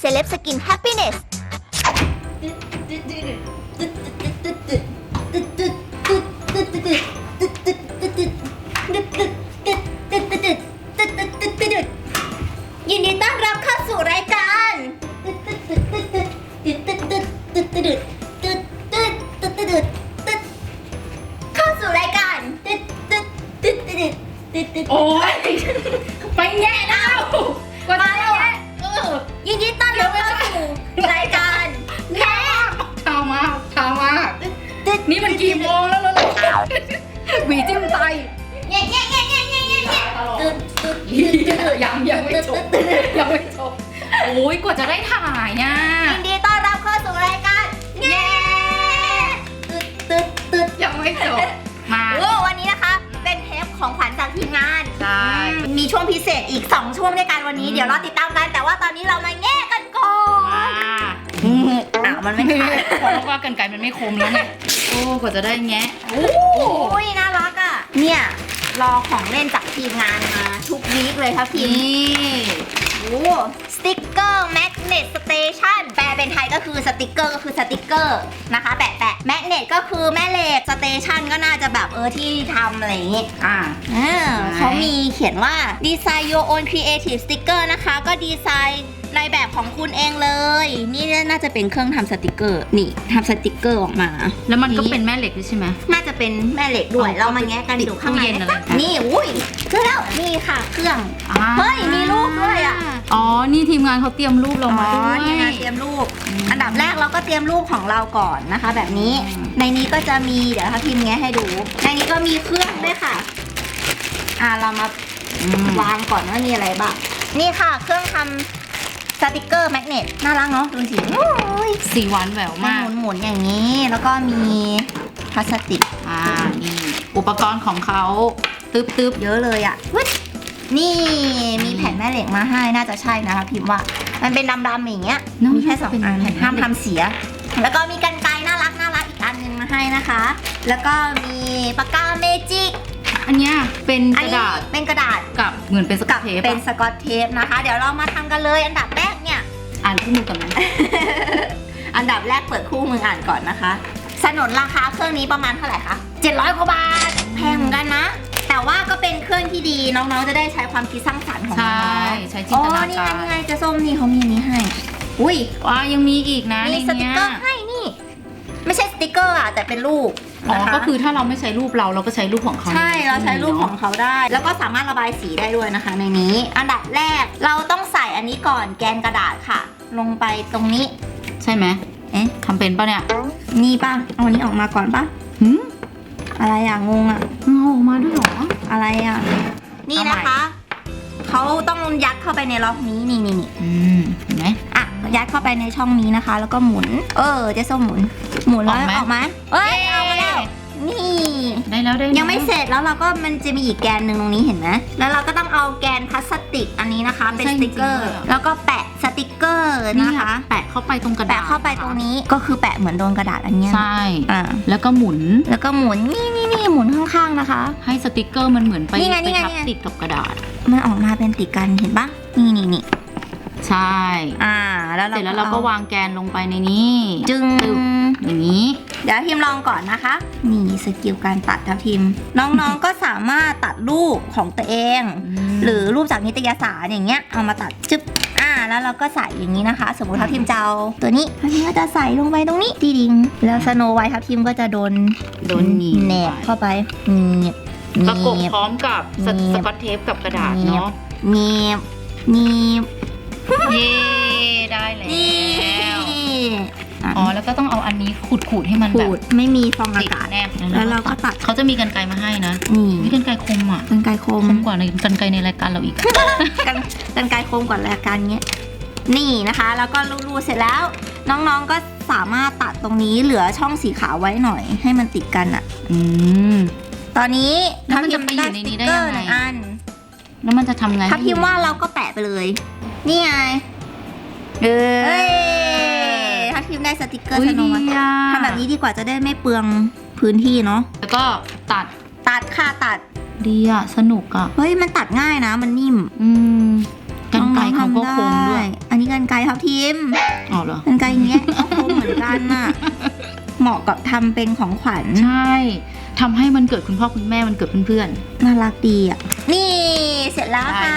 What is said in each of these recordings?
Celeb Skin Happiness อ้ยกว่าจะได้ถ่ายอะยินดีต้อนรับเข้าสู่รายการแง่ตึ๊ดตึ๊ดตึ๊ดยังไม่จบมาโอ้วันนี้นะคะ เป็นเทปของขวัญจากทีมงานใช่มีช่วงพิเศษอีก 2 ช่วงด้วยกันวันนี้อืมเดี๋ยวเราติดตามกัน แต่ว่าตอนนี้เรามาแง่กันก่อมานอะมันไม่ขาดเพราะว่ากันไกรมันไม่คมแล้วไงโอ้กว่าจะได้แงะโอ้โอ้ยน่ารักอะเนี่ยรอของเล่นจากทีมงานมาทุกวีคเลยครับทีมนี่โอ้ สติกเกอร์แมกเนตสเตชันแปลเป็นไทยก็คือสติกเกอร์ก็คือสติกเกอร์นะคะแปะแปะแมกเนตก็คือแม่เหล็กสเตชันก็น่าจะแบบเออที่ทำอะไรอย่างงี้ อ่า อ่าไหนเขามีเขียนว่า Design Your Own Creative Sticker นะคะ ก็ดีไซน์ ในแบบของคุณเองเลย นี่น่าจะเป็นเครื่องทำสติกเกอร์นี่ทำสติกเกอร์ออกมา แล้วมันก็เป็นแม่เหล็กด้วยใช่ไหม น่าจะเป็นแม่เหล็กด้วยเอาเรามาแงะกันดูข้างในตู้เย็นนะอะไรคะนี่อุ้ยเจอแล้วนี่ค่ะเครื่อง อ่าเฮ้ยมีรูปด้วยอะ อ๋อ นี่ทีมงานเขาเตรียมรูปเรามาด้วยนี่นะเตรียมรูปอืมอันดับแรกเราก็เตรียมรูปของเราก่อนนะคะ แบบนี้ อืม ในนี้ก็จะมีเดี๋ยวถ้าพิมพ์แงะให้ดู ในนี้ก็มีเครื่องด้วยค่ะ อ่าเรามา อืม วางก่อนว่ามีอะไรบ้าง นี่ค่ะ เครื่องทำ สติกเกอร์แมกเนตน่ารักเนาะดูสิโอ้ยสีหวานแหววมามาก หมุนๆอย่างนี้ แล้วก็มีพลาสติกอ่านี่อุปกรณ์ของเขาตึ๊บตึ๊บเยอะเลยอะ่ะเว้ยนี่มีแผ่นแม่เหล็กมาให้น่าจะใช่นะคะพิมพ์ว่า มันเป็นดำๆอย่างเงี้ยเนอะมีแค่สองอันเป็นแผ่นห้ามทำเสีย แล้วก็มีกันไกรน่ารักน่ารักอีกอันหนึงมาให้นะคะ แล้วก็มีปากกาเมจิกอันเนี้ยเป็นอักนระนี้ดาษเป็นกระดาษกับเหมือนเป็นสกักัดบเทปเป็นอะสกอตเทปนะคะ เดี๋ยวเรามาทำกันเลยอันดับแรกเนี่ย อ่านคู่มือกันไหม อันดับแรกเปิดคู่มืออ่านก่อนนะคะ สนนราคาเครื่องนี้ประมาณเท่าไหร่คะ700กว่าบาท แพงเหมือนกันนะ แต่ว่าก็เป็นเครื่องที่ดีน้องๆจะได้ใช้ความคิดสร้างสรรค์ของใช่น้องใช้จิอ๋นอตนานี่กาไงรนี่ไงเจะส้มนี่เขามีอันนี้ให้ อุ้ย ว้ายังมีอีกนะมีในสติกเนี้ยเกอร์ให้นี่ ไม่ใช่สติกเกอร์อะแต่เป็นรูป อ๋อ นะคะ ก็คือถ้าเราไม่ใช้รูปเราเราก็ใช้รูปของเขาใช่เราใช้รูปของเนอะเขาได้ แล้วก็สามารถระบายสีได้ด้วยนะคะ ในนี้ อันดับแรกเราต้องใส่อันนี้ก่อนแกนกระดาษค่ะ ลงไปตรงนี้ ใช่ไหมเอ๊ะทำเป็นปะเนี่ยนี่ป่ะเอาอันนี้ออกมาก่อนป่ะ หืมอะไรอะงงอะเอาออกมาด้วยเหรอ อะไรอะ นี่เอาใหม่นะคะ เขาต้องยัดเข้าไปในล็อกนี้นี่นี่นี่อืมเห็นไหมอะยัดเข้าไปในช่องนี้นะคะ แล้วก็หมุน เออเจะส้มหมุน หมุนแล้วออกไหมออกมาเอ้ยเอามาแล้วนี่ ได้แล้วได้แล้วยังไม่เสร็จแล้วเราก็มันจะมีอีกแกนหนึ่งตรงนี้เห็นไหมแล้วเราก็ต้องเอาแกนพลาสติกอันนี้นะคะ เป็นสติกเกอร์ แล้วก็แปะสติกเกอร์นี่นะคะแปะเข้าไปตรงกระดาษแปะเข้าไปตรงนี้ก็คือแปะเหมือนโดนกระดาษอันเนี้ยใช่อ่าแล้วก็หมุนแล้วก็หมุนนี่นี่นี่หมุนข้างๆนะคะ ให้สติกเกอร์มันเหมือนไปนี่ไงนี่ไปไงทับนี่ไง ติดกับกระดาษ มันออกมาเป็นติดกันเห็นปะนี่นี่นี่ ใช่ อ่า แล้วเสร็จแล้วเราก็วางแกนลงไปในนี้ จึงตึ๊บอย่างนี้ เดี๋ยวทีมลองก่อนนะคะ นี่สกิลการตัดทับทีม น้องๆก็สามารถตัดรูปของตัวเอง หรือรูปจากนิตยสารอย่างเงี้ยเอามาตัดจึ๊บอ่าแล้วเราก็ใส่อย่างนี้นะคะ สมมติทับทีมจะเอาตัวนี้ทับทีมก็จะใส่ลงไปตรงนี้ดีดิง แล้วสโนไวท์ทับทีมก็จะโดนโดนหนีบแหนบเข้าไปหนีบประกบหนีบพร้อมกับสหนีบสกอตเทปกับกระดาษหนีบเนาะหนีบหนีบ เย้ได้แล้นี่ ว อ๋อ แล้วก็ต้องเอาอันนี้ขูดๆให้มันแบขูบดไม่มีฟองติอาดกาศ แนบแล้วเราก็ตัด เขาจะมีกันไกรมาให้นะนี่มีกันไกรคมอะ กันไกรคมคมกว่าในกันไกรในรายการเราอีกอะกันกันไกลโคมก่อนรายการเงี้ย นี่นะคะ แล้วก็รูดๆเสร็จแล้ว น้องๆก็สามารถตัดตรงนี้เหลือช่องสีขาวไว้หน่อย ให้มันติดกันอะ อืม ตอนนี้แล้วมันจะไปอยู่ในนี้ได้ยังไงหนึ่งอัน แล้วมันจะทำไงถ้าพิมพ์ว่าเราก็แปะไปเลย นี่ไงเออเอ้ยถ้าพิมพ์ได้สติกเกอร์อุ้ยสโนดีว์อะทำแบบนี้ดีกว่าจะได้ไม่เปลืองพื้นที่เนาะแล้วก็ตัดตัดค่ะตัดดีอะสนุกอะเฮ้ยมันตัดง่ายนะมันนิ่ม อืมกันไกรเขาก็คมด้วย อันนี้กันไกรทับทิมอ๋อเหรอกันไกรอย่างเงี้ยก็คมเหมือนกันน่ะเหมาะกับทำเป็นของขวัญใช่ ทำให้มันเกิดคุณพ่อคุณแม่มันเกิดเพื่อนน่ารักดีอะ นี่เสร็จแล้วๆค่ะ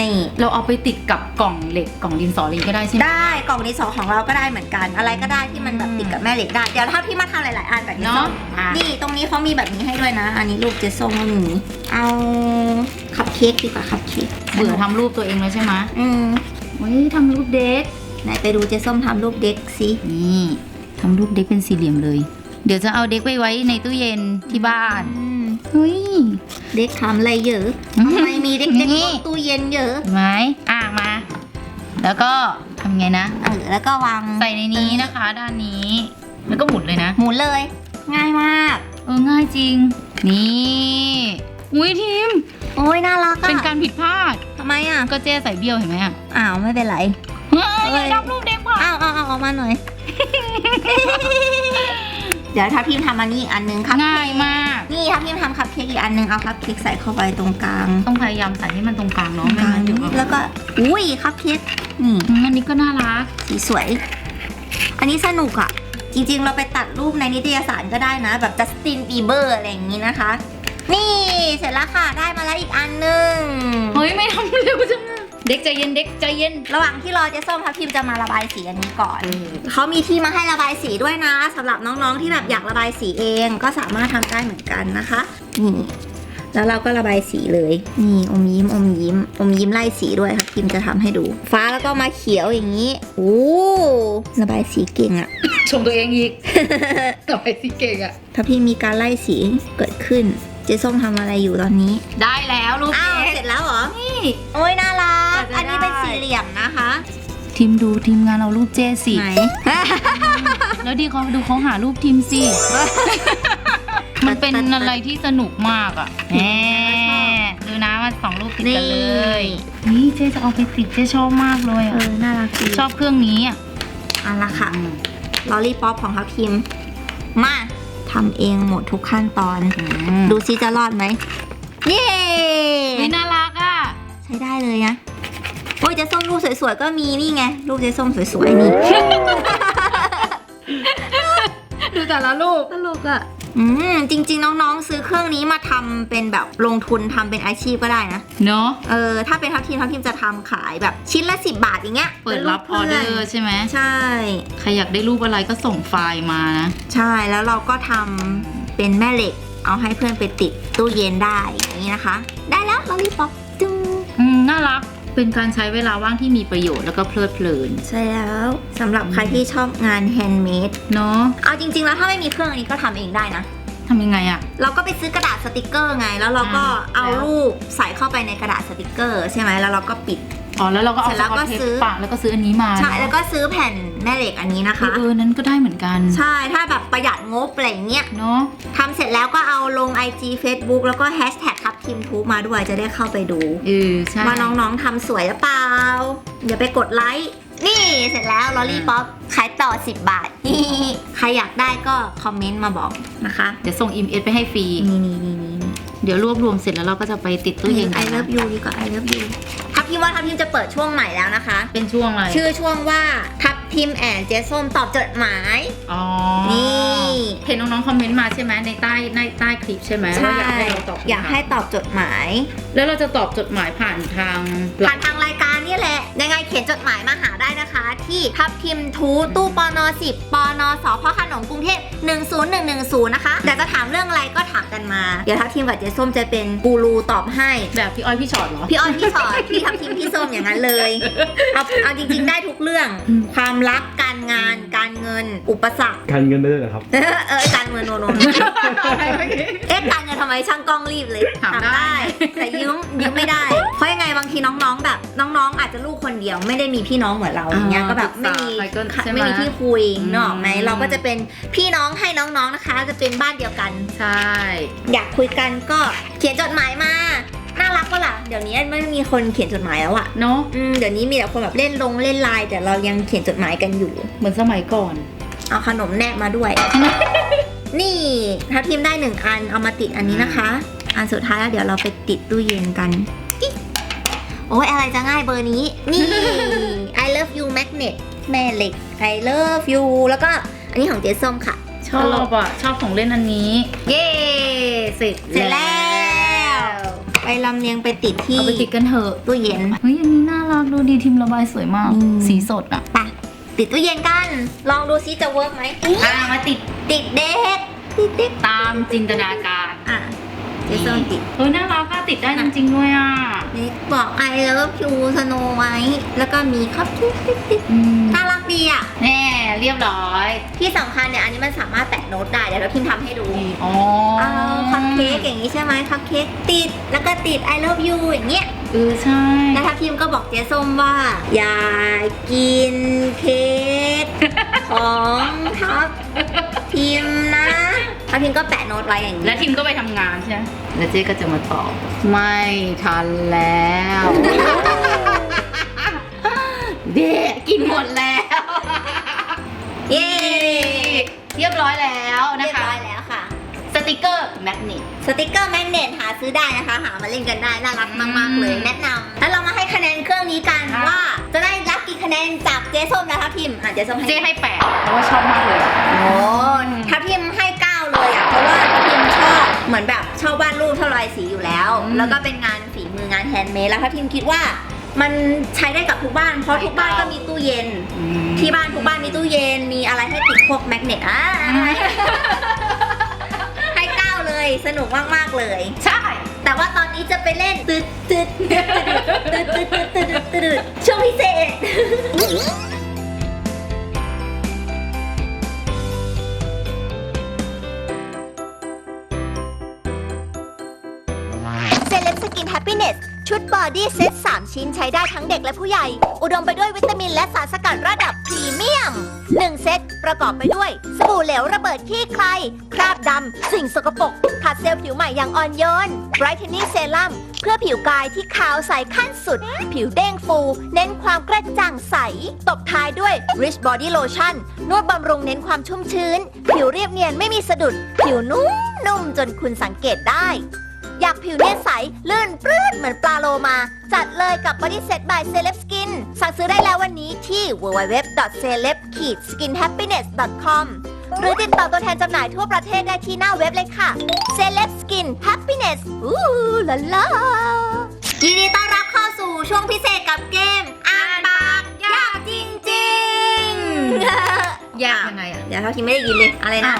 นี่ เราเอาไปติดกับกล่องเหล็กกล่องดินสอเหล็กก็ได้ใช่ไหม ได้กล่องดินสอของเราก็ได้เหมือนกัน อะไรก็ได้ที่มันแบบติดกับแม่เหล็กได้ เดี๋ยวถ้าพี่มาทำหลาย ๆ อันแบบนี้เนาะอะนี่ตรงนี้เขามีแบบนี้ให้ด้วยนะ อันนี้รูปเจส้มก็มีเอาคัพเค้กดีกว่าคัพเค้กเบื่อทำรูปตัวเองแล้วใช่ไหมอืมเฮ้ยทำรูปเด็ก ไหนไปดูเจส้มทำรูปเด็กสินี่ทำรูปเด็กเป็นสี่เหลี่ยมเลย เดี๋ยวจะเอาเด็กไปไว้ในตู้เย็นที่บ้านอืมเฮ้ย เด็กทำอะไรเยอะทำไมมีเด็กๆนี่บนตู้เย็นเยอะเห็นไหมอะมา แล้วก็ทำไงนะ เออแล้วก็วางใส่ในนี้นะคะ ด้านนี้ แล้วก็หมุนเลยนะ หมุนเลย ง่ายมาก เออง่ายจริง นี่อุ้ยทีม โอ้ยน่ารักอะเป็นการผิดพลาดทำไมอะก็เจ๊ใส่เบี้ยวเห็นไหมอะอ้าวไม่เป็นไรเฮ้ยเอ้ยทำรูปเด็กว่ะอ้าวอ้าวอ้าวออกมาหน่อย เดี๋ยวถ้าพิมพ์ทำอันนี้อีกอันนึงครับง่ายมาก นี่ถ้าพิมพ์ทำคัพเค้กอีกอันนึงเอาคัพเค้กใส่เข้าไปตรงกลางต้องพยายามใส่ให้มันตรงกลางตรเนาะงไม่กลางงั้นเดี๋ยวแบบแล้วก็อุ้ยคัพเค้กนี่อืมอันนี้ก็น่ารัก สีสวย อันนี้สนุกอะ จริงๆ เราไปตัดรูปในนิตยสารก็ได้นะ แบบจัสตินบีเบอร์อะไรอย่างนี้นะคะ นี่เสร็จแล้วค่ะได้มาแล้วอีกอันนึง เฮ้ย ไม่ทำเร็วจังอะ เด็กใจเย็นเด็กใจเย็น ระหว่างที่รอเจ๊ส้มทัพทิมจะมาระบายสีอันนี้ก่อน เขามีที่มาให้ระบายสีด้วยนะสำหรับน้องๆที่แบบอยากระบายสีเองก็สามารถทำได้เหมือนกันนะคะนี่แล้วเราก็ระบายสีเลย นี่อมยิ้มอมยิ้มอมยิ้มไล่สีด้วยทัพทิมจะทำให้ดู ฟ้าแล้วก็มาเขียวอย่างนี้โอ้ระบายสีเก่งอะชมตัวเองอีกต่อไปสิเก่งอะทัพทิมมีการไล่สีเกิดขึ้น เจ๊ส้มทำอะไรอยู่ตอนนี้ ได้แล้วรูปอ้าวเด็กเสร็จแล้วเหรอ นี่ โอ้ยน่ารัก กว่าจะอันนี้เป็นได้ สี่เหลี่ยมนะคะ ทีมดูทีมงานเอารูปเจสิไหน แล้วดีเขาดูเขาหารูปทีมสิมันเป็นอะไรที่สนุกมากอะแหมดูนะมันสองรูปติดกันเลยนี่เจ๊จะเอาไปติดเจ๊ชอบมากเลยเออะอ น่ารักดีชอบเครื่องนี้อะเอันละค่ะ ลอลลี่ป๊อปของทัพทิม มาทำเองหมดทุกขั้นตอน ดูดูซิจะรอดไหม เย้เฮ้ยน่ารักอะใช้ได้เลยนะ โอ้ยเจ๊ส้มรูปสวยๆ ก็มีนี่ไง รูปเจ๊ส้มสวยๆ นี่ ดูแต่ละรูปตลกอะ อืม จริง ๆ น้องๆ ซื้อเครื่องนี้มาทำเป็นแบบลงทุนทำเป็นอาชีพก็ได้นะ เนาะเออ ถ้าเป็นทัพทีมทัพทีมจะทำขายแบบชิ้นละ 10 บาทอย่างเงี้ยเปิดรับออเดอร์ใช่ไหมใช่ ใครอยากได้รูปอะไรก็ส่งไฟล์มานะ ใช่แล้วเราก็ทำเป็นแม่เหล็ก เอาให้เพื่อนไปติดตู้เย็นได้อย่างนี้นะคะ ได้แล้วลอลลี่ป๊อปจึง อืมน่ารัก เป็นการใช้เวลาว่างที่มีประโยชน์แล้วก็เพลิดเพลิน ใช่แล้วสำหรับใครที่ชอบงานแฮนด์เมดเนาะเอาจริง ๆ แล้วถ้าไม่มีเครื่องอันนี้ก็ทำเองได้นะ ทำยังไงอะเราก็ไปซื้อกระดาษสติกเกอร์ไง แล้วเราก็อ่าเอาแล้วรูปใส่เข้าไปในกระดาษสติกเกอร์ใช่ไหมแล้วเราก็ปิด อ๋อแล้วเราก็เอาเสร็จแล้วก็สตเทปซื้อ ปะแล้วก็ซื้ออันนี้มาใช่แล้วก็ซื้อแผ่น แม่เหล็กอันนี้นะเอคะอเออนั้นก็ได้เหมือนกันใช่ถ้าแบบประหยัดงบอะไรอย่างเงี้ยเนาะทำเสร็จแล้วก็เอาลง IG Facebook แล้วก็แฮชแท็กทับทีมทูบมาด้วยจะได้เข้าไปดูเออใช่ว่าน้องๆทำสวยหรือเปล่าอย่าไปกดไลค์นี่เสร็จแล้วลอรี่ป๊อปขายต่อ 10 บาท ใครอยากได้ก็คอมเมนต์มาบอกนะคะ เดี๋ยวส่งอิมเอสไปให้ฟรี นี่นี่นี่นี่ เดี๋ยวรวบรวมเสร็จแล้วเราก็จะไปติดตู้เย็นไอกันเลินะฟยูดีกว่าไอเลิฟยูทับทิมว่าทับทิมจะเปิดช่วงใหม่แล้วนะคะ เป็นช่วงอะไรชื่อช่วงว่าทับทิมแอนเจส้มตอบจดหมาย อ๋อนี่ เห็นน้องๆคอมเมนต์มาใช่ไหมในใต้ในใต้คลิปใช่ไหมใช่ว่าอยากให้เราตอบอยากให้ตอบจดหมายแล้วเราจะตอบจดหมายผ่านทางผ่านทางรายการนี่แหละยังไงเขียนจดหมายมาหาได้นะคะ ที่ทับทิมทูตู้ปน10ปนสพขนมกรุงเทพ10110 นะคะแต่จะถามเรื่องอะไรก็ถามกันมา เดี๋ยวทับทิมกับเจ๊ส้มจะเป็นกูรูตอบให้ แบบพี่อ้อยพี่ชอดเหรอ พี่อ้อยพี่ชอดพี่ทับทิมพี่ส้มอย่างนั้นเลยเอาเอาจริงๆได้ทุกเรื่องอืมความรักการงานการเงินอุปสรรค การเงินได้ด้วยเหรอครับ เออเออการเงินโนโนโนเอ๊ะการเงินทำไมช่างกล้องรีบเลยถามได้ แต่ยืมยืมไม่ได้ เพราะยังไงบางทีน้องๆแบบ น้องๆ อาจจะลูกคนเดียวไม่ได้มีพี่น้องเหมือนเราอย่างเงี้ยอ่าก็แบบไม่มีปรึกษาใครก็ใช่ไหมไม่มีที่คุยอืมเนกอะไหมเราก็จะเป็นพี่น้องให้น้องๆนะคะ จะเป็นบ้านเดียวกัน ใช่ อยากคุยกันก็เขียนจดหมายมาน่ารักปะล่ะ เดี๋ยวนี้ไม่มีคนเขียนจดหมายแล้วอะเนาะอืมเดี๋ยวนี้มีแต่คนแบบเล่นลงเล่นไลน์แต่เรายังเขียนจดหมายกันอยู่ เหมือนสมัยก่อน เอาขนมแนบมาด้วย นี่ถ้าทีมได้หนึ่งอันเอามาติดอันนี้นะคะ อันสุดท้ายแล้วเดี๋ยวเราไปติดตู้เย็นกันอิ๊ะโอ้ยอะไรจะง่ายเบอร์นี้ นี่ I love you magnet แม่เหล็ก I love you แล้วก็อันนี้ของเจส้มค่ะ ชอบอะ ชอบของเล่นอันนี้ เย้เสร็จเสร็จแล้ว ไปลำเลียงไปติดที่เอาไปติดกันเถอะตู้เย็นเฮ้ยอันนี้น่ารักดูดีทีมระบายสวยมากอืมสีสดอะไปติดตู้เย็นกัน ลองดูซิจะเวิร์กไหมอะมาติดติดเด็กติดเด็กตามจินตนาการอะ เจส้มติดเฮ้ยน่ารักอะติดได้จริงๆด้วยอะนี่บอก I love you สโนไว้ แล้วก็มีครับติ๊ดติ๊ดติดน่ารักดีอะแน่เรียบร้อย ที่สำคัญเนี่ยอันนี้มันสามารถแตะโน้ตได้เดี๋ยวเราพิมพ์ทำให้ดูอ๋อเอาคัพเค้กอย่างนี้ใช่ไหมคัพเค้กติดแล้วก็ติด I love you อย่างเงี้ยเออใช่แล้วทัพทีมก็บอกเจ๊ส้มว่า อย่ากินเค้กของทัพทีมนะ ทัพทีมก็แปะโน้ตไว้อย่างนี้แล้วทีมก็ไปทำงานใช่ไหมแล้วเจ๊ก็จะมาตอบ ไม่ทันแล้วเด็กกินหมดแล้ว เย้เรียบร้อยแล้วเรีนะยบคะร้อยแล้วค่ะ สติกเกอร์แมกเนต สติกเกอร์แมกเนตหาซื้อได้นะคะ หามาเล่นกันได้ น่ารักมากอืมๆเลย แนะนำแล้วเรามาให้คะแนนเครื่องนี้กันอะว่า จะได้รับกี่คะแนนจากเจ๊ส้มนะทัพทีมอะเจ๊ส้มให้เจ๊ให้แปดเพราะว่าชอบมากเลย โอ้ทัพทีมใเหมือนแบบชอบวาดรูปชอบระบายสีอยู่แล้ว อืม แล้วก็เป็นงานฝีมืองานแฮนด์เมดแล้วทัพทีมคิดว่า มันใช้ได้กับทุกบ้าน เพราะทุกบ้านก็มีตู้เย็น ที่บ้านทุกบ้านมีตู้เย็น มีอะไรให้ติดพวกแมกเนตอะให้เก้าเลย สนุกมากๆเลย ใช่ แต่ว่าตอนนี้จะไปเล่นตึดตึดตึดตึดตึดตึดตึดตึดตึดช่วงพิเศษ บอดี้เซต3 ชิ้นใช้ได้ทั้งเด็กและผู้ใหญ่ อุดมไปด้วยวิตามินและสารสกัดระดับพรีเมียม 1 เซตประกอบไปด้วย สบู่เหลวระเบิดขี้ใคร คราบดำ สิ่งสกปรกขัดเซลล์ผิวใหม่อย่างอ่อนโยน Brightening Serum เพื่อผิวกายที่ขาวใสขั้นสุด ผิวเด้งฟู เน้นความกระจ่างใส ตบท้ายด้วย Rich Body Lotion นวดบำรุงเน้นความชุ่มชื้น ผิวเรียบเนียนไม่มีสะดุด ผิวนุ่มนุ่มจนคุณสังเกตได้ อยากผิวเนียนใส ลื่นปลื้ดเหมือนปลาโลมา จัดเลยกับ Body Set by Celeb Skin สั่งซื้อได้แล้ววันนี้ที่ www.celeb-skinhappiness.com หรือติดต่อตัวแทนจำหน่ายทั่วประเทศได้ที่หน้าเว็บเลยค่ะ Celeb Skin Happiness อู้ลาลายินดีต้อนรับเข้าสู่ช่วงพิเศษกับเกมอ่านปากยากจริงๆ ยากยังไงอะ เดี๋ยวเท่าที่ไม่ได้ยินเลย อะไรนะ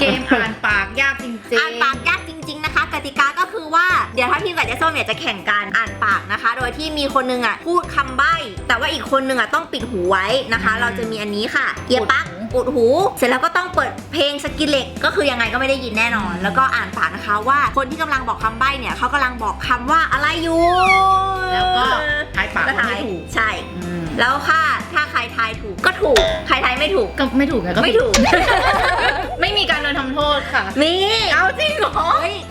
เกมอ่านปากยากจริงๆ อ่านปากยากจริงๆ นะคะ กติกาก็คือว่าเดี๋ยวถ้าพี่กับเจส้มเนี่ยจะแข่งการอ่านปากนะคะ โดยที่มีคนนึงอะพูดคำใบ้ แต่ว่าอีกคนนึงอะต้องปิดหูไว้นะคะ เราจะมีอันนี้ค่ะเอียปัก อุดหู เสร็จแล้วก็ต้องเปิดเพลงสกิลเล็กก็คือยังไงก็ไม่ได้ยินแน่นอน แล้วก็อ่านปากนะคะว่าคนที่กำลังบอกคำใบ้เนี่ยเขากำลังบอกคำว่าอะไรอยู่แล้วก็ทายปากก็ว่าทายไม่ถูกใช่อืมแล้วค่ะ ถ้าใครทายถูกก็ถูก ใครทายไม่ถูกก็ไม่ถูกไงก็ไม่ถูก ไม่มีการโดนทำโทษค่ะ มีเอาจริงเหรอ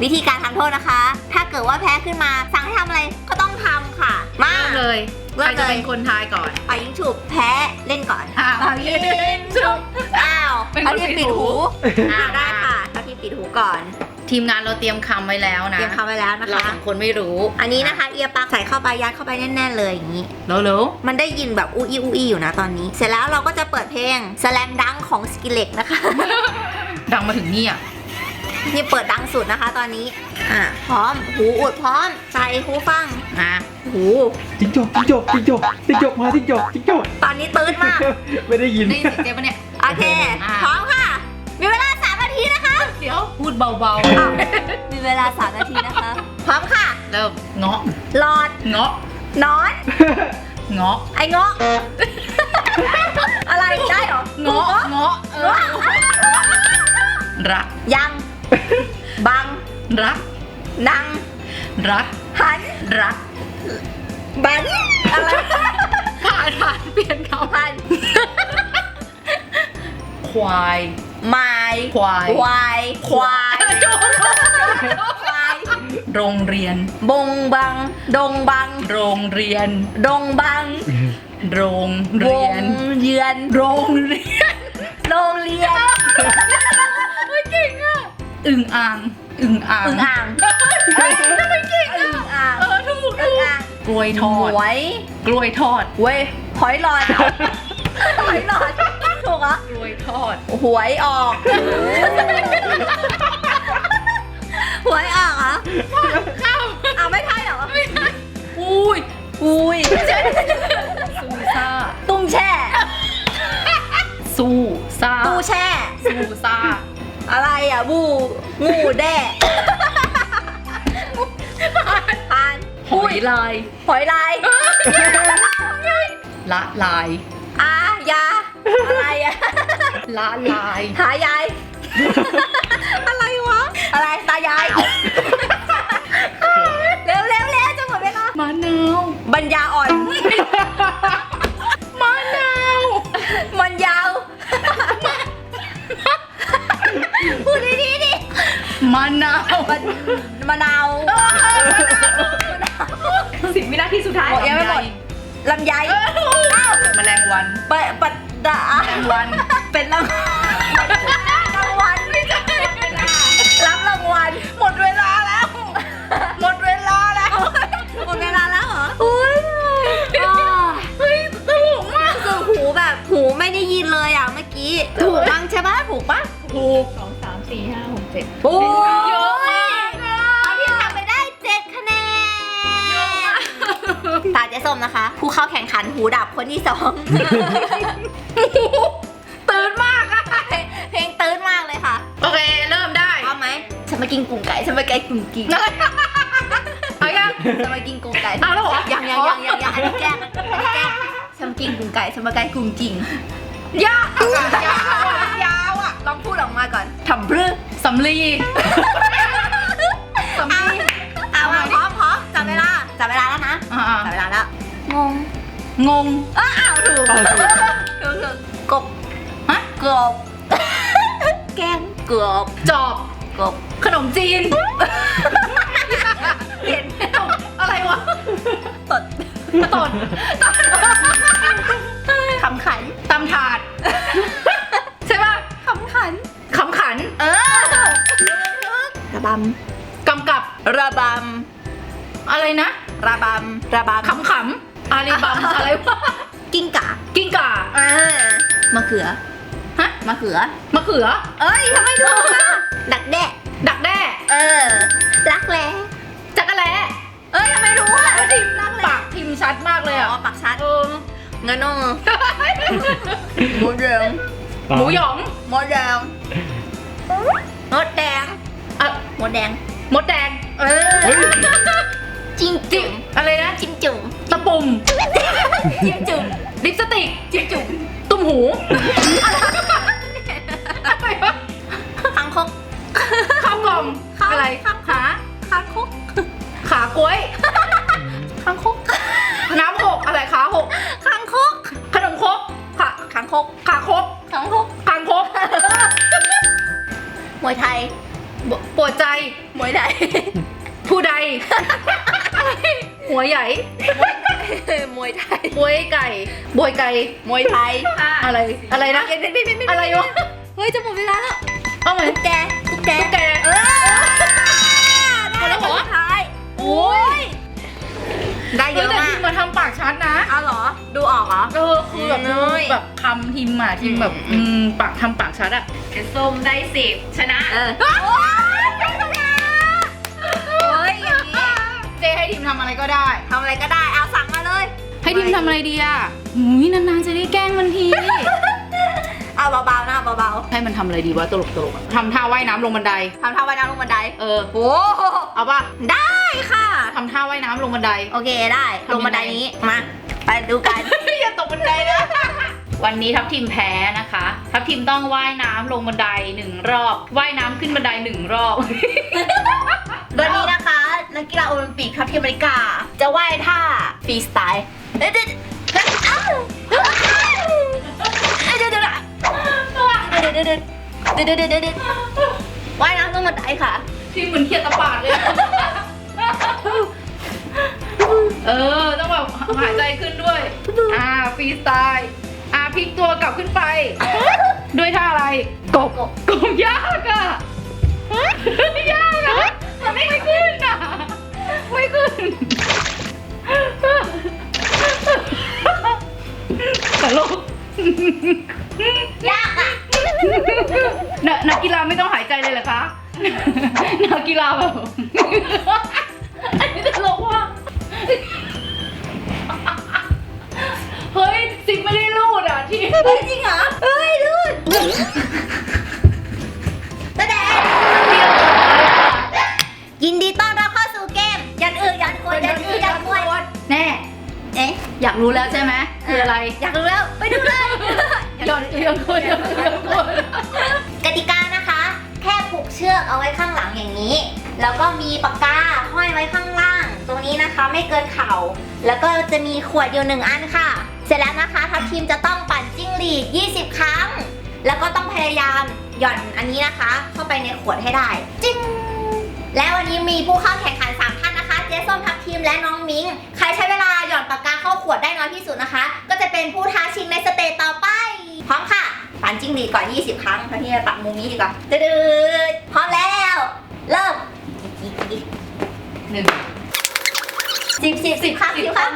วิธีการทำโทษนะคะ ถ้าเกิดว่าแพ้ขึ้นมา สั่งให้ทำอะไรก็ต้องทำค่ะ มาเริ่มเลยเริ่ ใครมเลยจะเป็นคนทายก่อนไปยิงฉุบแพ้เล่นก่อนอ้าวยิงชุบอ้าวเป็นคนเอาที่ปิปิดดหูหูอ่า ได้ค่ะเอาที่ปิดหูก่อน ทีมงานเราเตรียมคำไว้แล้วนะเตรียมคำไว้แล้วนะเราคะ สองคนไม่รู้อันนี้นะคะเอียปลักใส่เข้าไปยัดเข้าไปแน่นๆเลยอย่างนี้แล้วแล้วมันได้ยินแบบอูอีอูอีอยู่นะตอนนี้ เสร็จแล้วเราก็จะเปิดเพลงสแลมดังของสกิเล็กนะคะ ดังมาถึงนี่อะ นี่เปิดดังสุดนะคะตอนนี้ อ่าพร้อม หูอุดพร้อม ใส่หูฟัง อะหู จิ้งจกจิ้งจกจิ้งจกจิ้งจกมาจิ้งจกจิ้งจกตอนนี้ตื้นมาก ไม่ได้ยิน ได้ยินเสียงเจ๊ปะเนี่ย โอเค อ่า พร้อมค่ะ มีเวลา3นาทีนะคะ เดี๋ยวพูดเบาอ้าว มีเวลา3นาทีนะคะ พร้อมค่ะ ๆ เริ่มเงาะหลอดเงาะนอน เงาะไอ้เงาะ อะไรได้เหรอเงาะเงาะเออรักยัง บัง รัก นัง รัก หัน รัก บัน อะไรผ่านผ่านเปลี่ยนคหันำควายไม้ควาย ควาย ควายจูนควาย โรงเรียน บงบัง ดงบัง โรงเรียน ดงบัง โรงวเรียงนเยือน โรงเรียน โรงเรียนเฮ้ยเก่ง อะอึ่งอ่างอึ่งอ่างอึ่งอ่างเฮ้ยทำไมเก่งอึ่อะงอ่างเออถูกอึ่ถูงกอ่างกูล้วยทอหด วยกล้วยทอด เว้ยหอยหลอดหอยหลอดถูกเหรอกล้วยทอด หวยออกหวยออกเหรอข้าวอ้าวไม่ใช่เหรออุ้ยอุ้ยซูซ่า ตุ้งแช่ซูซ่าตู้แช่ซูซ่า อะไรอะบูงูแด่พานหอยลาย หอยลายละลาย อายา อะไรอะละลาย หายาย อะไรวะ อะไรตายาย เร็วเร็วเร็วจะหมดเวลามะนาวบรรยาอ่อน มะนาวมันมะนาวสิบวินาทีสุดท้ายหมดยังไม่หมดลำไยแมลงวันปะปะดาแมลงวัน เป็นรางรางวัลไม่ใช่รับรางวัลหมดเวลาแล้ว หมดเวลาแล้ว หมดเวลาแล้วเหรออุ้ยเฮ้ยตลกมากคือหูแบบหูไม่ได้ยินเลยอะเมื่อกี้ ถูกบ้างใช่ปะถูกปะถูก สองสามสี่ห้าหกเจ็ดโอ้ยเยอะมากอะเอาพี่ทำไปได้เจ็ดคะแนนตาเจ๊ส้มนะคะ ผู้เข้าแข่งขันหูดับคนที่สองตื่นมากอะเพลงตื่นมากเลยค่ะโอเค เริ่มได้ เอาไหมฉันมากินกุ้งไก่ฉันมาไก่กุ้งกิ่งเอายังฉันมากินกุ้งไก่เอาแล้วเหรอยังยังยังยังยังอันนี้แกล้งอันนี้แกล้งฉันมากินกุ้งไก่ฉันมาไก่กุ้งจริงยากอะยาวอะยาวอะ ลองพูดออกมาก่อนทำพรึสำลีสำลีเอามาพร้อมพร้อมจับเวลาจับเวลาแล้วนะอ่าจับเวลาแล้วงงงงอ้าวถูกอ้าวถูกถูกถูกกบฮะกบแกงกบจอบ กบขนมจีนเปลี่ยนอะไรวะตดตดขำขันตำถาด ระบกำกับำระบอะไรนะำระบำระบำขำขำอาลีบัมอะไรวะกิ้งก่ากิ้งก่าเออมะเขือฮะมะเขือ มะเขือ เอ้ยทำไมถูกอะดักแด้ดักแด้เออ รักแร้จักรแล้เอ้ยทำไมรู้อะทิมปากทิมชัดมากเลยอ๋อะอปักชัดเออเงินนองหมูแดงหมูหยองหมูแดงมดแดง อะห มดแดง มดแดง เออ เฮ้ย จิ้งจิจุ่มอะไรนะ จิ้มจุ่มตะปุ่ม จิ้มจุ่มลิปสติก จิ้มจุ่มตุ้มหู อะไรวะคังคกข้าวกล่องข้าวอะไรข้าวขาคังคกขากล้วยคังคกน้ำหกอะไรขาหกคังคกขนมครกขาคังคกขาครกคังคกคางครกมวยไทย ปปวดใจมวยไทยผู้ใด หัวใหญ่มวยไทยบวยไก่บวยไก่ มวยไทยอะไร อะไรนะไม่ไม่ไม่ไม่อะไรวะ เฮ้ยจะหมดเวลาแล้วเอาไหมตุ๊กแกตุ๊กแกตุ๊กแกเออหมดแล้วเหรอสุดท้ายโอ้ย ได้เยเฮ้ยอะแต่มาทิกมมาทำปากชัดนะเอาเหรอ ดูออกเหรอ เออคือแบบน้อยแบบคำทิมอะทิมแบบอือืมมปากทำปากชัดอะเจะส้มได้สิบชนะ เออโอ้ยโอ้ยอย่างนี้เจให้ทิมทำอะไรก็ได้ ทำอะไรก็ได้ เอาสั่งมาเลย ให้ทิมทำอะไรดีอะหุยนานๆจะได้แกล้งมันที เอาเบาๆนะเบาให้มันทำอะไรดีวะตลกตลกๆทำท่าว่ายน้ำลงบันได ๆทำท่าว่ายน้ำลงบันไดเออ โอ้เอาป่ะได้ค่ะ ทำท่าว่ายน้ำลงบันได โอเคได้ทำยังไง ลงบันไดนี้มาไปดูกัน อย่าตกบันไดนะ วันนี้ทัพทีมแพ้นะคะ ทัพทีมต้องว่ายน้ำลงบันไดหนึ่งรอบ ว่ายน้ำขึ้นบันไดหนึ่งรอบวันนี้นะคะ นักกีฬาโอลิมปิกครับที่อเมริกา จะว่ายท่าฟรีสไตล์เดี๋ยวเดี๋ยวเดี๋ยวอ้า เด็ดเด็ดเด็ดเด็ดเด็ดเด็ดว่ายน้ำต้องมาไดค่ะ ที่เหมือนเขียดตะปาดเลย เออ ต้องแบบหายใจขึ้นด้วย อ่าฟรีสไตล์อ่าพลิกตัวกลับขึ้นไป ด้วยท่าอะไร กบ กบยากอะยากอะมันไม่ขึ้นอะไม่ขึ้นตลกยากอะ นักนักกีฬาไม่ต้องหายใจเลยเหรอคะนักกีฬาแบบอันนี้ตลกว่ะเฮ้ยซิกไม่ได้รูดอะที่เฮ้ยจริงเหรอเฮ้ยดูดแสดงยินดีต้อนรับเข้าสู่เกม ยันอือยันควรยันอือยันควรแน่ เอ๊ะอยากรู้แล้วใช่ไหมคืออะไร อยากรู้แล้ว ไปดูเลย่อนเอียงคนหย่อนเอียงคนกติกานะคะ แค่ผูกเชือกเอาไว้ข้างหลังอย่างนี้ แล้วก็มีปากกาห้อยไว้ข้างล่าง ตรงนี้นะคะไม่เกินเข่า แล้วก็จะมีขวดอยู่หนึ่งอันค่ะ เสร็จแล้วนะคะทัพทีมจะต้องปั่นจิ้งหรีด 20 ครั้ง แล้วก็ต้องพยายามหย่อนอันนี้นะคะ เข้าไปในขวดให้ได้ จิ้งและวันนี้มีผู้เข้าแข่งขัน 3 ท่านนะคะ เจ๊ส้มทัพทีมและน้องมิง ใครใช้เวลาหย่อนปากกาเข้าขวดได้น้อยที่สุดนะคะ ก็จะเป็นผู้ท้าชิงในสเตจต่อไป พร้อมค่ะปั่นจิ้งหรีดก่อน 20 ครั้งเพราะที่จะปักมุมนี้ดีกว่าตืดๆพร้อมแล้ว เริ่มหนึ่งสิบสิบสิบครั้งสิบครั้ง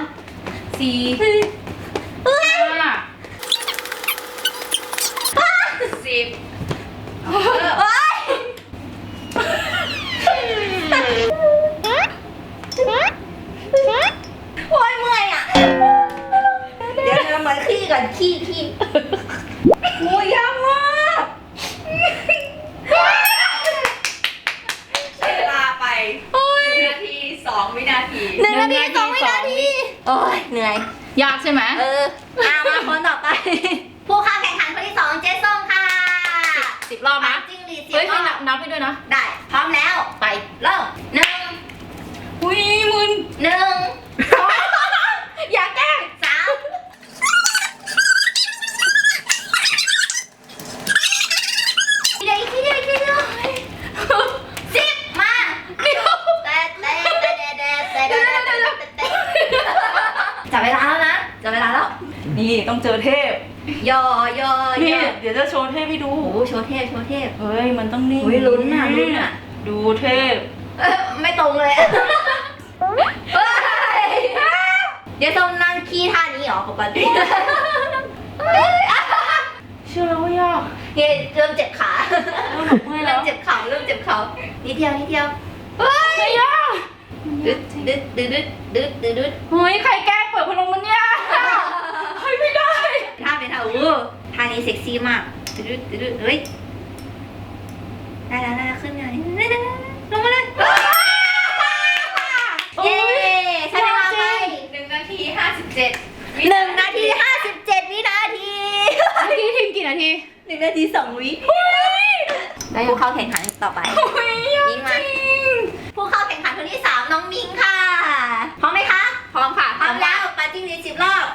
สี่เฮ้ยห้าสิบเฮ้ยโอ้ยเมื่อยอะ เดี๋ยวเราเหมือนขี้ก่อนขี้ขี้โอ้ยยากมาก ใช้เวลาไปหนึ่งนาทีสองวินาที หนึ่งนาทีสองวินาที โอ้ยเหนื่อย ยากใช่ไหมเอออามาคนต่อไป ผู้เข้าแข่งขันคนที่สองเจส้มค่ะสิบรอบนะ จิ้งหรีดสิบเฮ้ยรให้อนับบนับให้ด้วยนะ ได้ พร้อมแล้ว ไป เริ่มหนึ่งอุ้ยมึนหนึ่ง จะโชว์เทพให้ดู โอ้โหโชว์เทพโชว์เทพ เฮ้ย มันต้องนิ่งอุ๊ยลุ้นน่ะลุ้นน่ะ ดูเทพ เอ้ยไม่ตรงเลยเฮ้ยเดี๋ยวต้องนั่งขี้ท่านี้เหรอปกติเชื่อแล้วว่ายากเฮ้ยเริ่มเจ็บขาเมื่อยแล้เริ่วมเจ็บเข่าเริ่มเจ็บเข่านิดเดียวนิดเดียวเฮ้ยยากดึดดึดดึดดึดดึดดึดดึด เฮ้ยใครแกล้งเปิดพัดลมมันเนี่ยเฮ้ยไม่ได้ ท่าเป็นท่าอู้ท่านี้เซ็กซี่มากดึดดึดดึดดึดเฮ้ย ได้แล้วได้แล้วขึ้นเลยได้ได้ได้ลงมาเลยเย้ใช้เวลาไปหนึ่งนาทีห้าสิบเจ็ดหนึ่งนาทีห้าสิบเจ็ดวินาทีเมื่อกี้ทีมกี่นาทีหนึ่งนาทีสองวิได้ผู้เข้าแข่งขันต่อไปมิงมาผู้เข้าแข่งขันคนที่สามน้องมิงค่ะ พร้อมไหมคะ พร้อมค่ะ พร้อมแล้วปาจิ้งหรีดสิบรอบ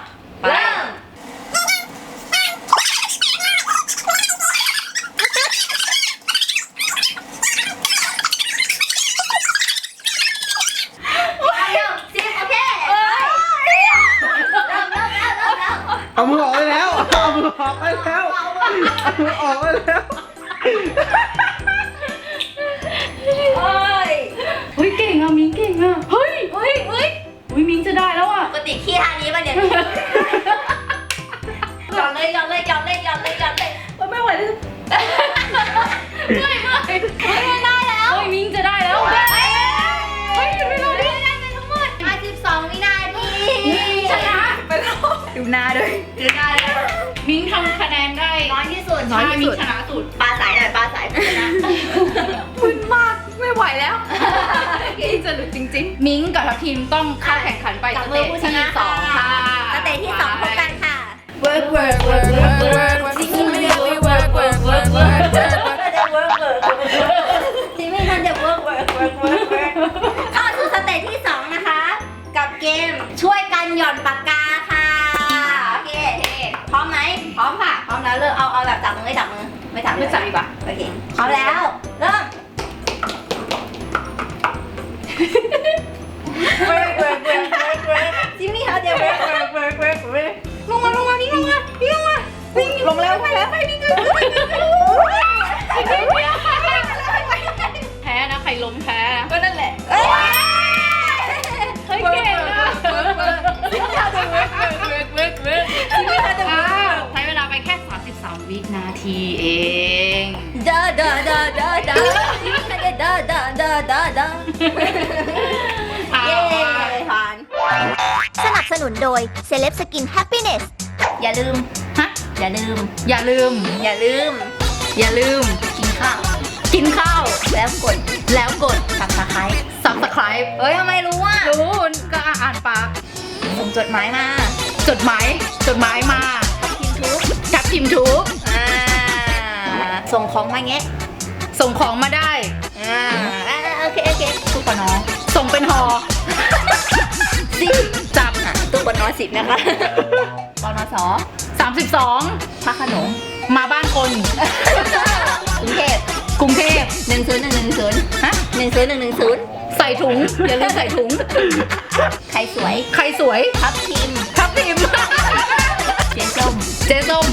ไปเริ่ม เอามือออกไปแล้ว เอามือออกไปแล้วเอาเอามือออกไปแล้วโอ้ยเฮ้ยเก่งอะมิงเก่งอะเฮ้ยเฮ้ยเฮ้ยอุ้ยมิงจะได้แล้วอะปกติขี้ทางนี้ป่ะเนี่ยหย่อนเลยหย่อนเลยหย่อนเลยหย่อนเลยหย่อนเลย ไม่ไหวแล้วไม่ไม่เฮ้ย น้อยที่สุดใช่มิงชนะสุดปลาสายหน่อยปลาสายชนะมึนมากไม่ไหวแล้วนี่จะหลุดจริงมิงกับทัพทีมต้องเข้าแข่งขันไปจับสมืเตอจผู้ชที่นะสองค่ะสเตจที่สองพบกันค่ะ work work work work work work จริงๆไม่ได้ work work work work จะเวิร์กเวิร์กที่ไม่ทันจะเวิร์กเวิร์กเวิร์กเวิร์กเวิร์กเข้าสู่สเตจที่สองนะคะ กับเกมช่วยกันหย่อนป เริ่มเอาเอาแบบจับมือไม่จับมือไม่จับไม่จับดีกว่า โอเคพร้อมแล้ว เริ่ม work work work work work จิมมี่เขาจะเวิร์ก work work work work ลงมาลงมานี่ลงมานี่ลงมาวิ่งลงแล้วไปแล้วไปนี่คือแพ้นะใครล้มแพ้นะก็นั่นแหละเอ้ยเฮ้ยเก่งอะ เดอเดอเดอเดอเดอเดอเดอเดอเดอเดออะเย้ผ่านสนับสนุนโดย Celeb Skin Happiness อย่าลืม ฮะ อย่าลืม อย่าลืม อย่าลืม อย่าลืม กินข้าว กินข้าว แล้วกด แล้วกดสับสไครต์ subscribe เฮ้ยทำไมรู้อะรู้ก็อ่านปากส่งจดหมายมา จดหมาย จดหมายมาทีมทุกทับทิมทุกอ่า ส่งของมาเงี้ยส่งของมาได้อ่าอ่าโอเคโอเคตู้ปนอส่งเป็นหอสิบจับอะตู้ปนอสิบนะคะปนอสอ32พระโขนงมาบ้านคนกรุงเทพกรุงเทพหนึ่งศูนย์หนึ่งหนึ่งศูนย์ฮะหนึ่งศูนย์หนึ่งหนึ่งศูนย์ใส่ถุงอย่าลืมใส่ถุง ใครสวย ใครสวยทับทีมทับทิมเจ๊ส้มเจ๊ส้ม